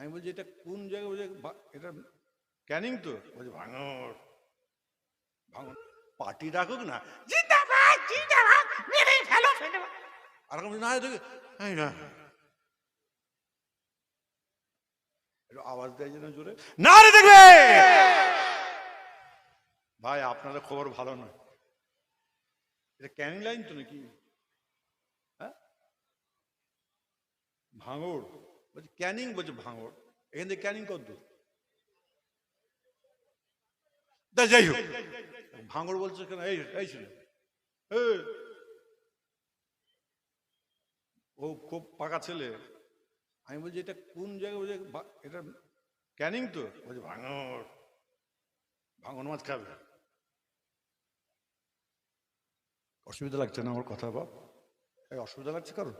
আমি বলছি, এটা কোন জায়গায় বলছে? এটা ক্যানিং তো? বলছে ভাঙর ভাঙর পার্টি রাখুক না। জিন্দাবাদ জিন্দাবাদ আর না আওয়াজ দেয় যেন জোরে। না রে দেখবে! ভাই, আপনাদের খবর ভালো নয়। এটা ক্যানিং লাইন তো নাকি? হ্যাঁ? ভাঙড়। বলছে, ক্যানিং বলছে ভাঙড়। এখান থেকে ক্যানিং কত দূর। যাই হোক, ভাঙড় বলছে কেন? এই এই ছিল। ও খুব পাকা ছেলে। আমি বলছি, এটা কোন জায়গায় বলছে এটা ক্যানিং তো? বলছে, ভাঙড়। ভাঙন মাছ খাবে। অসুবিধা লাগছে না আমার কথা, বাপ? অসুবিধা লাগছে কারণ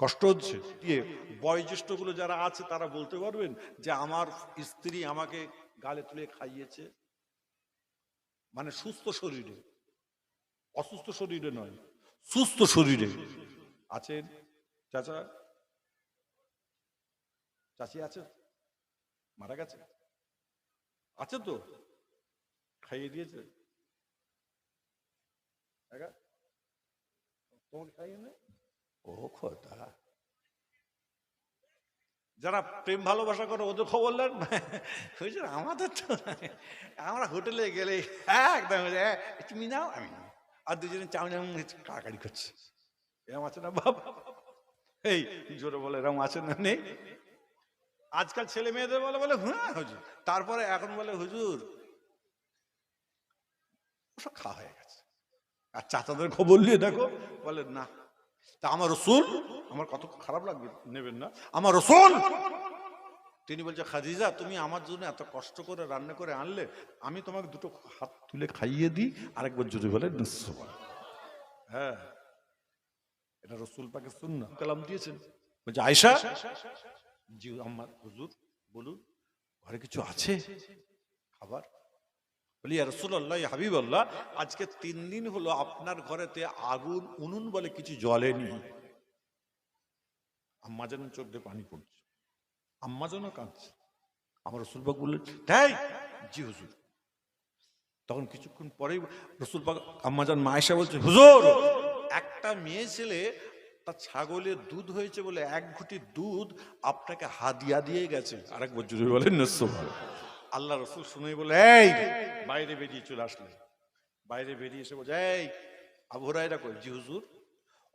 কষ্ট হচ্ছে। দিয়ে বয়োজ্যেষ্ঠগুলো যারা আছে, তারা বলতে পারবেন যে, আমার স্ত্রী আমাকে গালে তুলে খাইয়েছে। মানে সুস্থ শরীরে। অসুস্থ শরীরে নয়, সুস্থ শরীরে। আছেন? চাচা? চাচি আছে? মারা গেছে? আছে তো? খাইয়ে দিয়েছে? তোমাকে খাইয়ে নেই? ও খোদা যারা প্রেম ভালোবাসা করে, ওদের খবর নেন? বুঝছেন আমাদের তো আমরা হোটেলে গেলে একদম তুমি নাও, আমি। আর দুজনে চাউনি কাকারি করছে। এরম আছে না বাবা? এই জোরে বলে এরম আছে না নেই? আজকাল ছেলে মেয়েদের বলে বলে হ্যাঁ হুজুর। তারপরে এখন বলে, হুজুর, ওসব খাওয়া হয়ে গেছে। আর চাচাদের খবর নিয়ে দেখো। বলে, না। তা আমার রসুল, আমার কত খারাপ লাগবে নেবেন না। আমার রসুল, তিনি বলছে, খাদিজা, তুমি আমার জন্য এত কষ্ট করে, রান্না করে আনলে, আমি তোমাকে দুটো হাত তুলে খাইয়ে দিই, আরেকবার যদি বলে হ্যাঁ। এটা রসুল পাকে শুন না কালাম দিয়েছেন। বলছে আয়সা জি আমার হুজুর, বলুন, ঘরে কিছু আছে? খাবার? বলি রসুল্লাহ হাবিব আল্লাহ আজকে তিন দিন হলো আপনার ঘরেতে আগুন, উনুন বলে কিছু জ্বলেনি। আম্মা যেন চোখ দিয়ে পানি পড়ছে। আম্মা যেন কাঁদছে। আমার রসুলবাগ বললেন তাই জি হুজুর। তখন কিছুক্ষণ পরেই রসুলবাগ আম্মাজান মায়েশা বলছে, হুজুর, একটা মেয়ে ছেলে, তার ছাগলের দুধ হয়েছে বলে এক ঘুটি দুধ আপনাকে হাদিয়া দিয়ে গেছে। আরেকবার জুড়ে বলেন নস্য আল্লাহ রসুল শুনে বলে, এই, বাইরে বেরিয়ে চলে আসলেন বাইরে বেরিয়ে এসে বলছে এই আবহরাইরা কই? জি, হুজুর,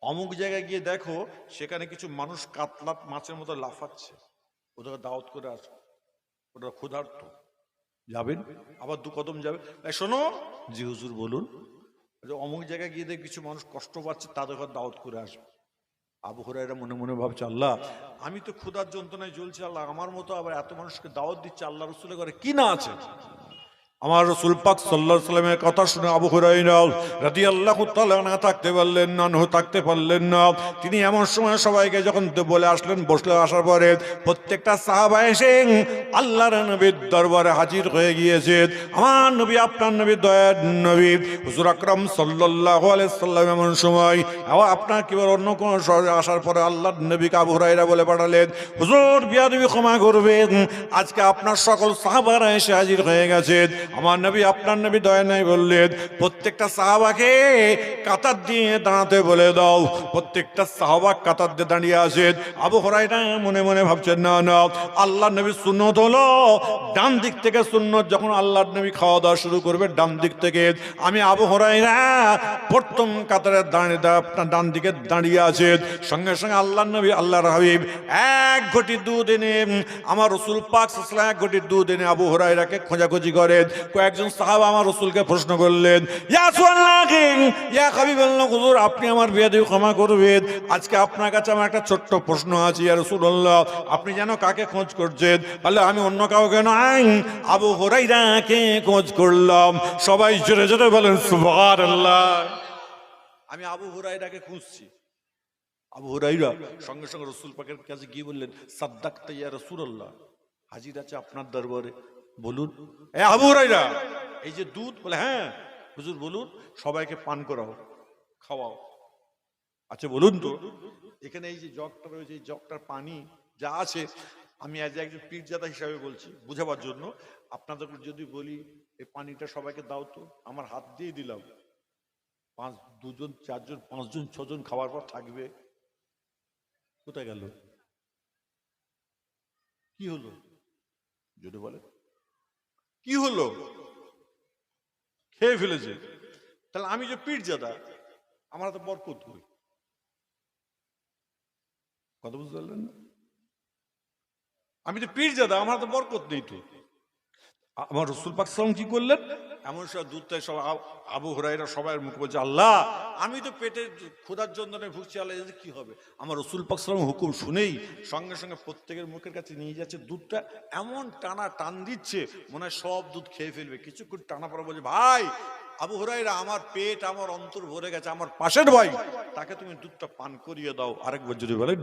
অমুক জায়গায় গিয়ে দেখো, সেখানে কিছু মানুষ কাতলা মাছের মতো লাফাচ্ছে। ওদের দাওয়াত করে আসো। ওটা ক্ষুধার্ত। যাবেন? আবার দু কদম যাবে। শোনো, জি, হুজুর বলুন অমুক জায়গায় গিয়ে দেখ কিছু মানুষ কষ্ট পাচ্ছে, তাদের ঘর দাওয়াত করে আসবে। আবু হরাইরা মনে মনে ভাবছে, আল্লাহ, আমি তো ক্ষুধার যন্ত্রণায় জ্বলছি, আল্লাহ, আমার মতো আবার এত মানুষকে দাওয়াত দিচ্ছে, আল্লাহ রসুলের ঘরে কি না আছে? আমার রসুল পাক সাল্লাহ সাল্লামের কথা শুনে আবু হুরাইরা রাদি আল্লাহ না থাকতে পারলেন না নহ থাকতে পারলেন না। তিনি এমন সময় সবাইকে যখন বলে আসলেন বসলে আসার পরে প্রত্যেকটা সাহাবা এসে আল্লাহর নবীর দরবারে হাজির হয়ে গিয়েছে। আমার নবী, আপনার নবী, দয়ার নবী, হুজুর আকরাম সাল্লাল্লাহু আলাইহি সাল্লাম এমন সময়, আবার আপনার কিবার অন্য কোনো শহরে আসার পরে আল্লাহর নবীকে আবু হুরাইরা বলে পাঠালেন, হুজুর, বিয়াদবি ক্ষমা করবেন, আজকে আপনার সকল সাহাবারা এসে হাজির হয়ে গেছে আমার নবী, আপনার নবী দয়া নাই বললেন, প্রত্যেকটা সাহাবাকে কাতার দিয়ে দাঁড়াতে বলে দাও। প্রত্যেকটা সাহাবা কাতার দিয়ে দাঁড়িয়ে আছে আবু হরাইরা মনে মনে ভাবছেন, না না আল্লাহ নবী সুন্নত হলো ডান দিক থেকে সুন্নত, যখন আল্লাহর নবী খাওয়া দাওয়া শুরু করবে ডান দিক থেকে। আমি আবু হরাইরা প্রথম কাতারে দাঁড়িয়ে আপনার ডান দিকে দাঁড়িয়ে আছে সঙ্গে সঙ্গে আল্লাহ নবী আল্লাহ হাবিব, এক ঘটি দুধ এনে, আমার রসুল পাক এক ঘটি দুধ এনে আবু হরাইরাকে খোঁজাখুঁজি করেন। কয়েকজন সাহাবা আমার রসুলকে প্রশ্ন করলেন, ইয়া ইয়া আপনি আমার বিয়ে দিয়ে ক্ষমা করবেন। আজকে আপনার কাছে আমার একটা ছোট্ট প্রশ্ন আছে, ইয়া রাসূলুল্লাহ, আপনি যেন কাকে খোঁজ করছেন? বলে, আমি অন্য কাউকে নয়, আবু হরাই হরাইরাকে খোঁজ করলাম। সবাই জোরে জোরে বলেন, সুবহানাল্লাহ। আমি আবু হুরাইরাকে খুঁজছি। আবু হুরাইরা সঙ্গে সঙ্গে রসুল পাকের কাছে গিয়ে বললেন সাদ্দাক তাইয়া রসুল্লাহ হাজির আছে আপনার দরবারে। বলুন। এ আবু হুরাইরা এই যে দুধ বলে হ্যাঁ হুজুর বলুন সবাইকে পান করাও খাওয়াও। আচ্ছা বলুন তো। এখানে এই যে জগটা রয়েছে এই জগটার পানি যা আছে আমি আজ একজন পীরজাদা হিসাবে বলছি বুঝাবার জন্য। আপনাদেরকে যদি বলি এই পানিটা সবাইকে দাও তো আমার হাত দিয়ে দিলাম। পাঁচ দুজন চারজন পাঁচজন ছজন খাওয়ার পর থাকবে। কোথায় গেল? কি হলো? যদি বলে কি হলো? খেয়ে ফেলেছে। তাহলে আমি যে পীরজাদা, আমার তো বরকত করি। কথা বুঝতে পারলেন না? আমি যে তো পীরজাদা, আমার তো বরকত নেই তো। আ- আমার রসুল পাক সালাম কি করলেন? এমন সব দূরটায় সব আবু হরাইরা সবাই মুখ বলছে, আল্লাহ, আমি তো পেটে ক্ষুধার যন্ত্রণে ভুগছি, আল্লাহ কি হবে? আমার রসুল পাক সালাম হুকুম শুনেই সঙ্গে সঙ্গে প্রত্যেকের মুখের কাছে নিয়ে যাচ্ছে, দুধটা এমন টানা টান দিচ্ছে, মনে হয় সব দুধ খেয়ে ফেলবে। কিছুক্ষণ টানা পরে বলছে, ভাই, আবু হরাইরা আমার পেট আমার অন্তর ভরে গেছে, আমার পাশের ভাই, তাকে তুমি দুধটা পান করিয়ে দাও। আরেকবার যদি বলেন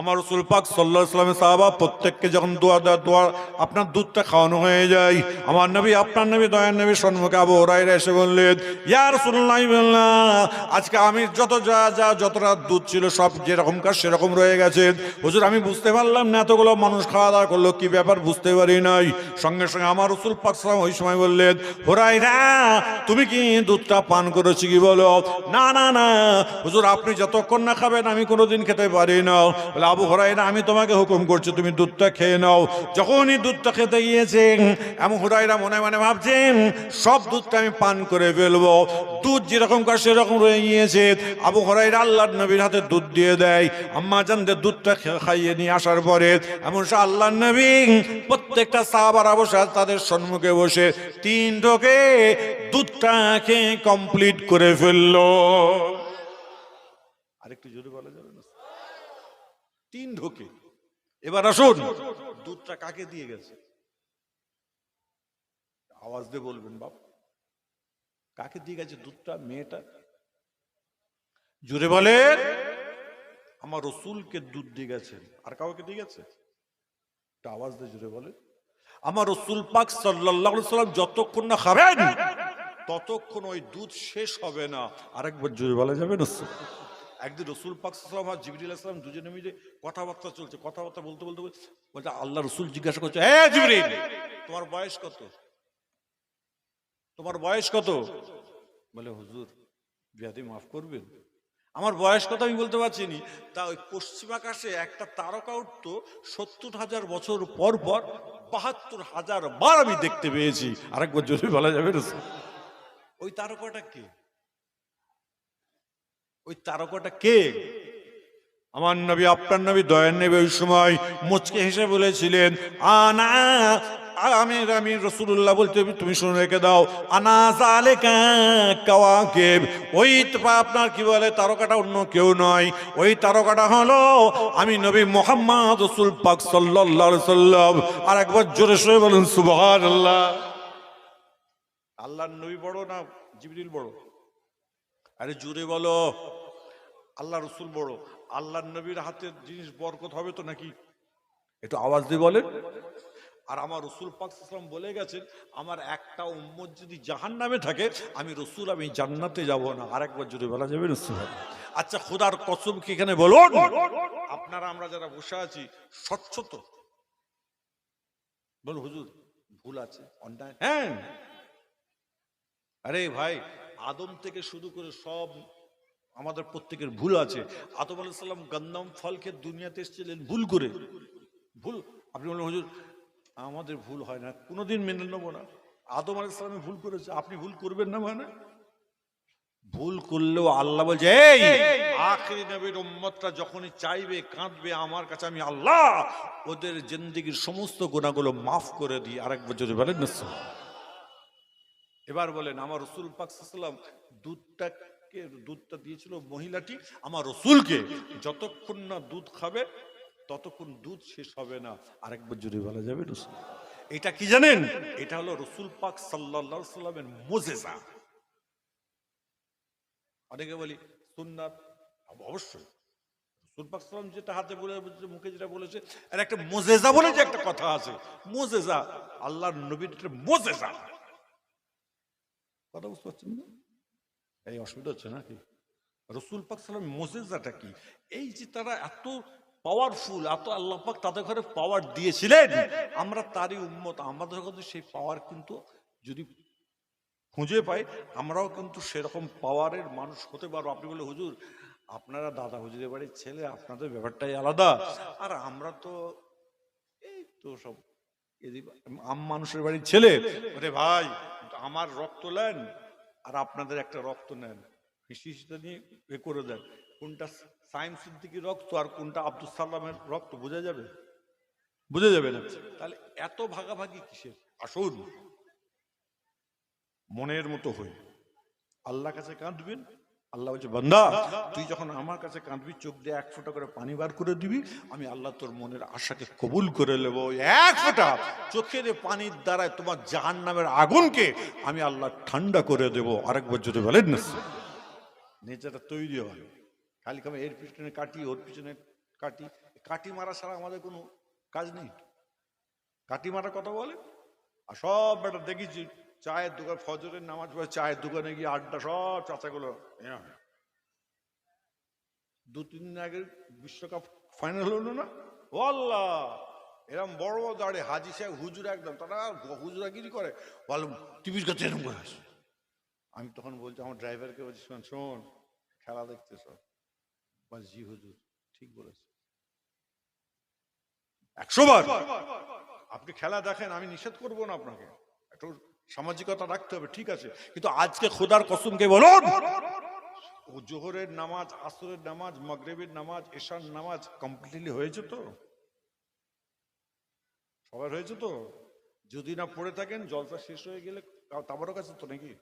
আমার রসুল পাক সাল্লাহ ইসলামের সাহাবা প্রত্যেককে যখন দোয়া দেওয়া দোয়া, আপনার দুধটা খাওয়ানো হয়ে যায়। আমার নবী, আপনার নবী, দয়ার নবী সম্মুখে আবু ওরাইরা এসে বললেন ইয়ার ইয়া রসুল্লাহ আজকে আমি যত যা যা, যতটা দুধ ছিল সব যেরকমকার সেরকম রয়ে গেছে। হুজুর, আমি বুঝতে পারলাম না এতগুলো মানুষ খাওয়া দাওয়া করল, কী ব্যাপার বুঝতে পারি নাই। সঙ্গে সঙ্গে আমার রসুল পাক সালাম ওই সময় বললেন হোরাইরা তুমি কি দুধটা পান করেছি কি বলো? না না না, হুজুর, আপনি যতক্ষণ না খাবেন, আমি কোনোদিন খেতে পারি না। বলে আবু হরাইরা আমি তোমাকে হুকুম করছি, তুমি দুধটা খেয়ে নাও। যখনই দুধটা খেতে গিয়েছে এমন হুরাইরা মনে মনে ভাবছেন, সব দুধটা আমি পান করে ফেলব। দুধ যেরকম কার সেরকম রয়ে গিয়েছে। আবু হরাইরা আল্লাহ নবীর হাতে দুধ দিয়ে দেয়। আম্মা জানদের দুধটা খাইয়ে নিয়ে আসার পরে, এমন সে আল্লাহ নবী প্রত্যেকটা সাহাবারা বসে তাদের সম্মুখে বসে তিন ঢোকে দুধটা খেয়ে কমপ্লিট করে ফেলল। আরেকটু জোরে বলা যাবে তিন ঢোকে। এবার আসুন। দুধটা কাকে দিয়ে গেছে? আওয়াজ দিয়ে বলবেন, বাপ। কাকে দিয়ে গেছে দুধটা, মেয়েটা? জুড়ে বলেন। আমার রসুলকে দুধ দিয়ে গেছেন আর কাউকে দিয়ে গেছে? আওয়াজ দিয়ে জুড়ে বলেন। আমার রসুল পাক আলাইহি সাল্লাম যতক্ষণ না খাবেন, ততক্ষণ ওই দুধ শেষ হবে না। আরেকবার জুড়ে বলা যাবে না? একদিন রসুল পাক সাল্লাম আর জিবরিল আসলাম দুজনে মিলে কথাবার্তা চলছে, কথাবার্তা বলতে বলতে বলছে, আল্লাহ রসুল জিজ্ঞাসা করছে হ্যাঁ জিবরিল, তোমার বয়স কত? তোমার বয়স কত? বলে, হুজুর বিয়াদি মাফ করবেন। আমার বয়স কত আমি বলতে পারছি নি। তা ওই পশ্চিম আকাশে একটা তারকা উঠতো, সত্তর হাজার বছর পর পর বাহাত্তর হাজার বার আমি দেখতে পেয়েছি। আরেকবার জোরে বলা যাবে ওই তারকাটা কে? ওই তারকাটা কে? আমার নবী, আপনার নবী, দয়ার নবী ওই সময় মুচকে হেসে বলেছিলেন, আনা আমি আমি রসুল্লাহ বলতে তুমি শুনে রেখে দাও। আনা জালেকা কাওয়াকিব। ওই আপনার কি বলে, তারকাটা অন্য কেউ নয়। ওই তারকাটা হলো আমি নবী মোহাম্মদ রসুল পাক সাল্লাম। আর একবার জোরে সরে বলুন, সুবহানাল্লাহ। আল্লাহর নবী বড় না জিবরিল বড়? আরে জুড়ে বলো। আল্লাহ রসুল বড়। আল্লাহ নবীর হাতের জিনিস বরকত হবে তো নাকি? একটু আওয়াজ দিয়ে বলেন। আর আমার রসুল পাকসালাম বলে গেছেন, আমার একটা উম্মত যদি জাহান নামে থাকে, আমি রসুল, আমি জান্নাতে যাব না। আর একবার জুড়ে বলা যাবে রসুল আচ্ছা খোদার কসম কি এখানে বলুন? আপনারা, আমরা যারা বসে আছি, স্বচ্ছ তো? বল হুজুর, ভুল আছে, অন্যায়। হ্যাঁ। আরে ভাই আদম থেকে শুরু করে সব আমাদের প্রত্যেকের ভুল আছে। আদম আলাইসাল্লাম গন্দাম ফলকে দুনিয়াতে এসেছিলেন ভুল করে। ভুল? আপনি বলেন হুজুর আমাদের ভুল হয় না। কোনোদিন মেনে নেব না। আদম আলাইসাল্লামে ভুল করেছে। আপনি ভুল করবেন না মানে? ভুল করলেও আল্লাহ বলছে এই আখরি নবীর উম্মতটা যখনই চাইবে কাঁদবে আমার কাছে আমি আল্লাহ ওদের জিন্দিগির সমস্ত গুণাগুলো মাফ করে দিই। আরেকবার যদি বলেন না এবার বলেন, আমার রসুল পাকসাল্লাম দুধটাকে, দুধটা দিয়েছিল মহিলাটি, আমার রসুলকে। যতক্ষণ না দুধ খাবে, ততক্ষণ দুধ শেষ হবে না। আরেকবার জুড়ে বলা যাবে, রসুল। এটা কি জানেন? এটা হলো রসুল পাক সাল্লাহ সাল্লামের মোজেজা। অনেকে বলি, সুন্নাত? অবশ্যই। রসুল পাক সাল্লাম যেটা হাতে বলে মুখে যেটা বলেছে আর একটা মোজেজা বলে যে একটা কথা আছে। মোজেজা, আল্লাহর নবীর মোজেজা। কথা বুঝতে পারছেন না? এই অসুবিধা হচ্ছে নাকি? রসুল পাক সালাম মোজেজাটা কি? এই যে তারা এত পাওয়ারফুল এত আল্লাহ পাক তাদের ঘরে পাওয়ার দিয়েছিলেন, আমরা তারই উন্মত আমাদের কাছে সেই পাওয়ার কিন্তু যদি খুঁজে পাই, আমরাও কিন্তু সেরকম পাওয়ারের মানুষ হতে পারব। আপনি বলে হুজুর, আপনারা দাদা হুজুরের বাড়ির ছেলে, আপনাদের ব্যাপারটাই আলাদা। আর আমরা তো এই তো সব আম মানুষের বাড়ির ছেলে। ওরে ভাই আমার রক্ত নেন আর আপনাদের একটা রক্ত নেন। হিসিটা নিয়ে এ করে দেন। কোনটা সাইম সিদ্দিকীর রক্ত আর কোনটা আব্দুল সালামের রক্ত, বোঝা যাবে? বোঝা যাবে না। তাহলে এত ভাগাভাগি কিসের? আসুন। মনের মতো হয়ে আল্লাহ কাছে কাঁদবেন আল্লাহ বলছে বান্দা তুই যখন আমার কাছে কাঁদবি চোখ দিয়ে এক ফোঁটা করে পানি বার করে দিবি আমি আল্লাহ তোর মনের আশাকে কবুল করে নেব। এক ফোঁটা চোখের পানির দ্বারায় তোমার জাহান নামের আগুনকে আমি আল্লাহ ঠান্ডা করে দেব। আরেকবার যদি বলেন না। নেচারটা তৈরি হয়। খালি কামে এর পিছনে কাটি ওর পিছনে কাটি। কাটি মারা ছাড়া আমাদের কোনো কাজ নেই। কাটি মারা কথা বলে? আর সব বেটা দেখেছি চায়ের দোকান, ফজরের নামাজ পড়ে চায়ের দোকানে গিয়ে আড্ডা সব চাচাগুলো হ্যাঁ। দু, তিন দিন আগে বিশ্বকাপ ফাইনাল হলো না? ও আল্লাহ এরম বড় বড় দাঁড়িয়ে হাজি সাহেব, হুজুর একদম, তারা হুজুরাগিরি করে। বল টিভির কাছে এরকম করে। আমি তখন বলছি, আমার ড্রাইভারকে বলছি, শোন শোন, খেলা দেখতে সব। বল, জি হুজুর, ঠিক বলেছে। একশো বার। আপনি খেলা দেখেন, আমি নিষেধ করব না আপনাকে। একটু সামাজিকতা রাখতে হবে, ঠিক আছে। কিন্তু আজকে খোদার কসমকে বলুন ও জোহরের নামাজ, আসরের নামাজ, মগরেবের নামাজ, এশার নামাজ কমপ্লিটলি হয়েছে তো? সবার হয়েছে তো? যদি না পড়ে থাকেন, জলসা শেষ হয়ে গেলে তাবারক আছে তো নাকি?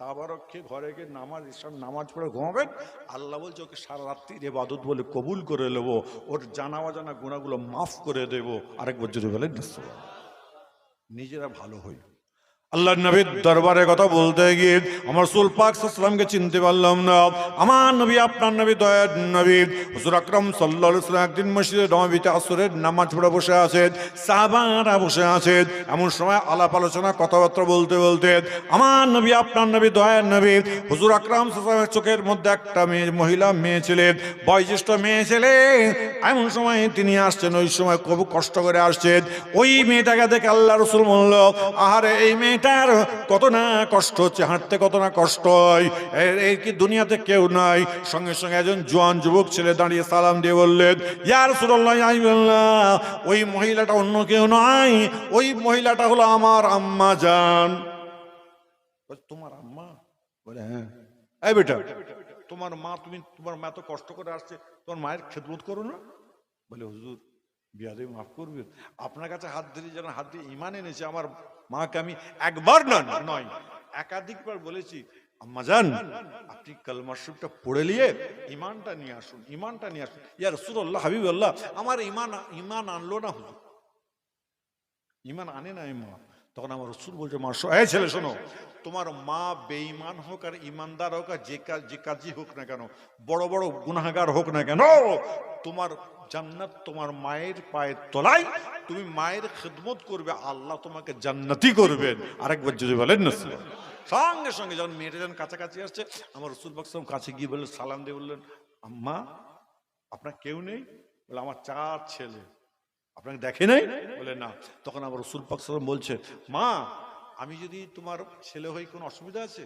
তাবারক খেয়ে ঘরে গিয়ে নামাজ এসব নামাজ পড়ে ঘুমাবেন। আল্লাহ বলছে, ওকে সারা রাত্রির এবাদত বলে কবুল করে নেব। ওর জানা অজানা গুণাগুলো মাফ করে দেব। আরেকবার যদি বলেন নিজেরা ভালো হই আল্লাহ নবীর দরবারে কথা বলতে গিয়ে আমার সুল পাক চিনতে পারলাম না। আমার নবী, আপনার নবী, দয়ার নবী, হুজুর আকরাম আলাইহি সাল্লাম একদিন মসজিদে নবীতে আসরের নামাজ পড়ে বসে আছেন, সাহাবারা বসে আছেন, এমন সময় আলাপ আলোচনা, কথাবার্তা বলতে বলতে আমার নবী, আপনার নবী, দয়ার নবী, হুজুর আকরাম সাল্লামের চোখের মধ্যে একটা মেয়ে, মহিলা মেয়ে ছিলেন, বয়োজ্যেষ্ঠ মেয়ে ছেলে এমন সময় তিনি আসছেন, ওই সময় খুব কষ্ট করে আসছেন। ওই মেয়েটাকে দেখে আল্লাহ রসুল বলল, আহারে, এই মেয়েটার, কত না কষ্ট হচ্ছে হাঁটতে কত না কষ্ট হয়। এই কি দুনিয়াতে কেউ নাই? সঙ্গে সঙ্গে একজন জোয়ান যুবক ছেলে দাঁড়িয়ে সালাম দিয়ে বললেন ইয়ার সুরল্লাহ ওই মহিলাটা অন্য কেউ নয় ওই মহিলাটা হলো আমার আম্মা জান। তোমার আম্মা? বলে হ্যাঁ। এই বেটা, তোমার মা, তুমি, তোমার মা তো কষ্ট করে আসছে, তোমার মায়ের খেদমত করো না? বলে, হুজুর বিয়াদে মাফ করবেন আপনার কাছে হাত ধরে যেন হাত দিয়ে ইমান এনেছে, আমার মাকে আমি একবার নন নয়, একাধিকবার বলেছি, আম্মা যান আপনি কালমার শরীফটা পড়ে নিয়ে ইমানটা নিয়ে আসুন, ইমানটা নিয়ে আসুন। ইয়া রসুল্লাহ হাবিব আল্লাহ আমার ইমান ইমান আনলো না হুজুর। ইমান আনে না মা। তখন আমার রসুল বলছে, মা এই ছেলে, শোনো, তোমার মা বেঈমান হোক আর ইমানদার হোক আর যে কাজ যে কাজই হোক না কেন, বড় বড় গুনাহগার হোক না কেন, তোমার জান্নাত তোমার মায়ের পায়ের তলায়, তুমি মায়ের খেদমত করবে, আল্লাহ তোমাকে জান্নাতি করবেন। আরেকবার যদি বলেন না সঙ্গে সঙ্গে যখন মেয়েটা যখন কাছাকাছি আসছে, আমার রসুল বাকসাম কাছে গিয়ে বললেন, সালাম দিয়ে বললেন, আম্মা, আপনার কেউ নেই? বলে, আমার চার ছেলে। আপনাকে দেখে নাই? বলে, না। তখন আমার রসুল পাক সাল্লাম বলছে, মা, আমি যদি তোমার ছেলে হয়ে কোনো অসুবিধা আছে?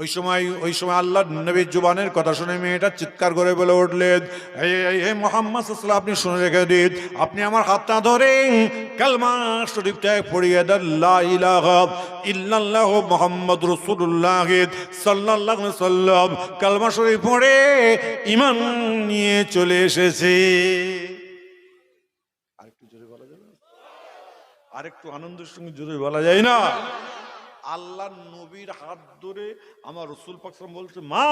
ওই সময় ওই সময় আল্লাহ নবীর জুবানের কথা শুনে মেয়েটা চিৎকার করে বলে উঠলেন হে মোহাম্মদ আপনি শুনে রেখে দিন, আপনি আমার হাতটা ধরে কালমা শরীফটা পড়িয়ে দেন ইল্লাল্লাহ মুহাম্মদ রাসূলুল্লাহ সাল্লাল্লাহু আলাইহি সাল্লাম কালমা শরীফ পড়ে ইমান নিয়ে চলে এসেছে। আরেকটু জোরে বলা যাবে আরেকটু আনন্দের সঙ্গে জোরে বলা যায় না? আল্লাহ নবীর হাত ধরে আমার রসুল পাকসাম বলছে, মা,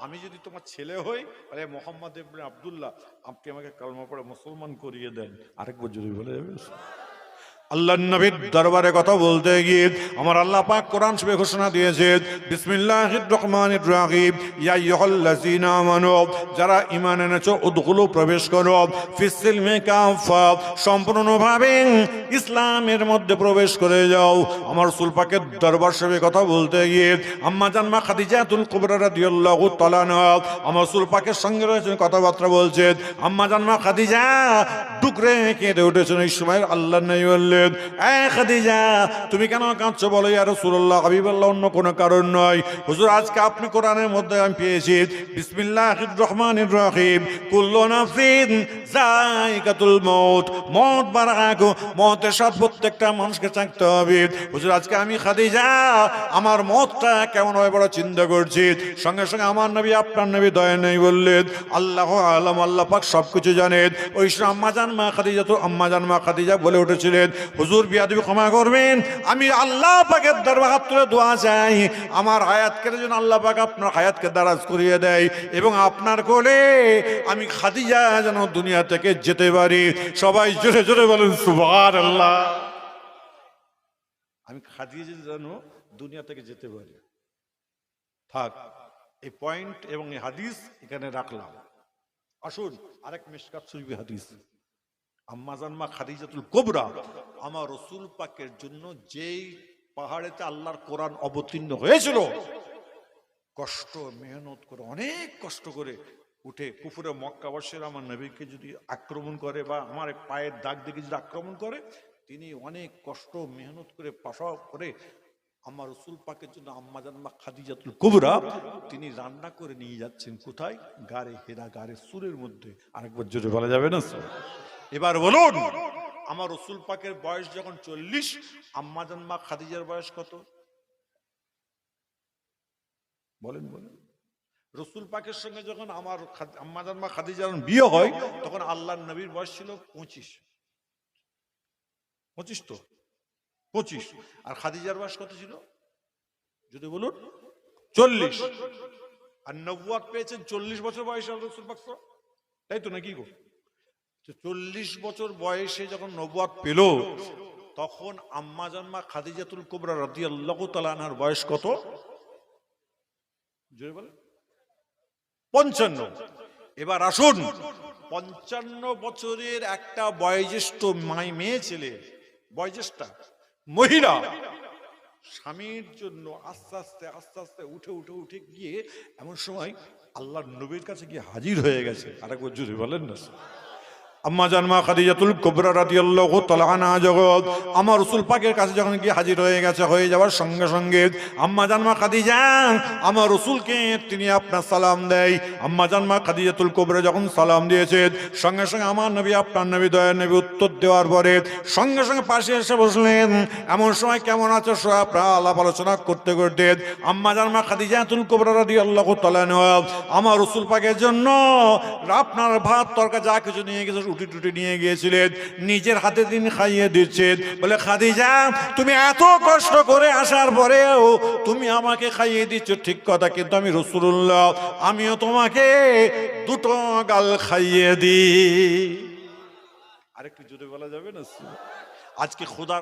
আমি যদি তোমার ছেলে হই, তাহলে মোহাম্মদ আবদুল্লাহ, আপনি আমাকে কালমা পড়ে মুসলমান করিয়ে দেন। আরেকবার যদি বলে যাবে। আল্লাহ নবীর দরবারে কথা বলতে গিয়ে আমার আল্লাহ পাক কোরআন শরীফে ঘোষণা দিয়েছে, বিসমিল্লাহির রহমানির রহিম, ইয়া আইয়ুহাল্লাযীনা আমানু, যারা ঈমান এনেছো উদখুলু, প্রবেশ করো ফিসসিলমি কাফা সম্পূর্ণভাবে ইসলামের মধ্যে প্রবেশ করে যাও। আমার রাসূল পাকের দরবার শরীফে কথা বলতে গিয়ে, আম্মা জানমা খাদিজাতুল কুবরা রাদিয়াল্লাহু তাআলা আমার রাসূল পাকের সঙ্গে রয়েছেন কথাবার্তা বলছেন আম্মা জানমা খাদিজা, ডুকরে কেঁদে উঠেছেন এই সময় আল্লাহ নবী বললেন এ খাদিজা, তুমি কেন কাঁদছো বলো ইয়া রাসূলুল্লাহ? হাবিবাল্লাহ, অন্য কোনো কারণ নয়। হুজুর, আজকে আপনি কোরআনের মধ্যে আমি পেয়েছি, বিসমিল্লাহির রহমানির রহিম, কুল্লু নাফসিন যায়কাতুল মউত। মত বারাগো মতের সাথে প্রত্যেকটা মানুষকে চাকতে হবে। হুজুর, আজকে আমি খাদিজা, আমার মতটা কেমন হয় বড় চিন্তা করছি। সঙ্গে সঙ্গে আমার নবী, আপনার নবী দয়া নেই বললেন, আল্লাহ আলম, আল্লাহ পাক সবকিছু জানেন। ওই সময় আম্মা জান মা খাদিজা তো আম্মা জান মা খাদিজা বলে উঠেছিলেন হুজুর বিয়াদবি ক্ষমা করবেন। আমি আল্লাহ পাকের দরবার তুলে দোয়া চাই। আমার হায়াতকে যেন আল্লাহ পাক আপনার হায়াতকে দারাজ করিয়ে দেয় এবং আপনার কোলে আমি খাদিজা যেন দুনিয়া থেকে যেতে পারি। সবাই জোরে জোরে বলুন সুবহান আল্লাহ আমি খাদিজা যেন দুনিয়া থেকে যেতে পারি। থাক, এই পয়েন্ট এবং এই হাদিস এখানে রাখলাম। আসুন, আরেক মিসকাত শরীফ হাদিস। আম্মা জানমা খাদিজাতুল কোবরা, আমার রসুল পাকের জন্য যেই পাহাড়েতে আল্লাহর কোরআন অবতীর্ণ হয়েছিল, কষ্ট, মেহনত করে, অনেক কষ্ট করে উঠে কুফুরে মক্কাবাসীর আমার নবীকে যদি আক্রমণ করে বা আমার পায়ের দাগ দেখে যদি আক্রমণ করে, তিনি অনেক কষ্ট, মেহনত করে, পাশা করে আমার রসুল পাকের জন্য আম্মা জানমা খাদিজাতুল কুবরা, তিনি রান্না করে নিয়ে যাচ্ছেন কোথায়? গাড়ে হেরা, গাড়ে সুরের মধ্যে। আরেকবার জোরে বলা যাবে না, স্যার? এবার বলুন, আমার রসুল পাকের বয়স যখন চল্লিশ, আম্মা জানমা খাদিজার বয়স কত? বলেন বলেন। রসুল পাকের সঙ্গে যখন আমার খাদ- আম্মা জানমা খাদিজার বিয়ে হয়, তখন আল্লাহ নবীর বয়স ছিল পঁচিশ। পঁচিশ তো? পঁচিশ। আর খাদিজার বয়স কত ছিল? যদি বলুন, চল্লিশ। আর নব্বত পেয়েছেন চল্লিশ বছর বয়সে রসুল পাক? তাই তো নাকি গো? চল্লিশ বছর বয়সে যখন নব্বত পেল, তখন আম্মা জানমা খাদিজাতুল কুবরা আল্লাহ তালানার বয়স কত? পঞ্চান্ন। এবার আসুন, পঞ্চান্ন বছরের একটা বয়োজ্যেষ্ঠ মাই মেয়ে ছেলে, বয়োজ্যেষ্ঠা, মহিলা, স্বামীর জন্য আস্তে আস্তে আস্তে আস্তে উঠে উঠে উঠে গিয়ে এমন সময় আল্লাহর নবীর কাছে গিয়ে হাজির হয়ে গেছে। আরেকবার জুড়ে বলেন না আম্মা জানমা খাদিজাতুল কুবরা রাদিয়াল্লাহু তাআলা আনহা জগৎ। আমার রাসূল পাকের কাছে যখন গিয়ে হাজির হয়ে গেছে, হয়ে যাওয়ার সঙ্গে সঙ্গে, আম্মা জানমা খাদিজা, আমার রাসূলকে তিনি আপনার সালাম দেয়। আম্মা জানমা খাদিজাতুল কুবরা যখন সালাম দিয়েছে, সঙ্গে সঙ্গে আমার নবী, আপনার নবী, দয়ার নবী উত্তর দেওয়ার পরে সঙ্গে সঙ্গে পাশে এসে বসলেন। এমন সময় কেমন আছো সব আলাপ আলোচনা করতে করতে, আম্মা জানমা খাদিজাতুল কুবরা রাদিয়াল্লাহু তাআলা আমার রাসূল পাকের জন্য আপনার ভাত তরকা যা কিছু নিয়ে গেছে রুটি টুটি নিয়ে গিয়েছিলেন, নিজের হাতে তিনি খাইয়ে দিচ্ছেন। বলে, খাদিজা, তুমি এত কষ্ট করে আসার পরেও তুমি আমাকে খাইয়ে দিচ্ছ, ঠিক কথা, কিন্তু আমি রসুল্লাহ আমিও তোমাকে দুটো গাল খাইয়ে দিই। আরেকটু জোরে বলা যাবে না? আজকে খোদা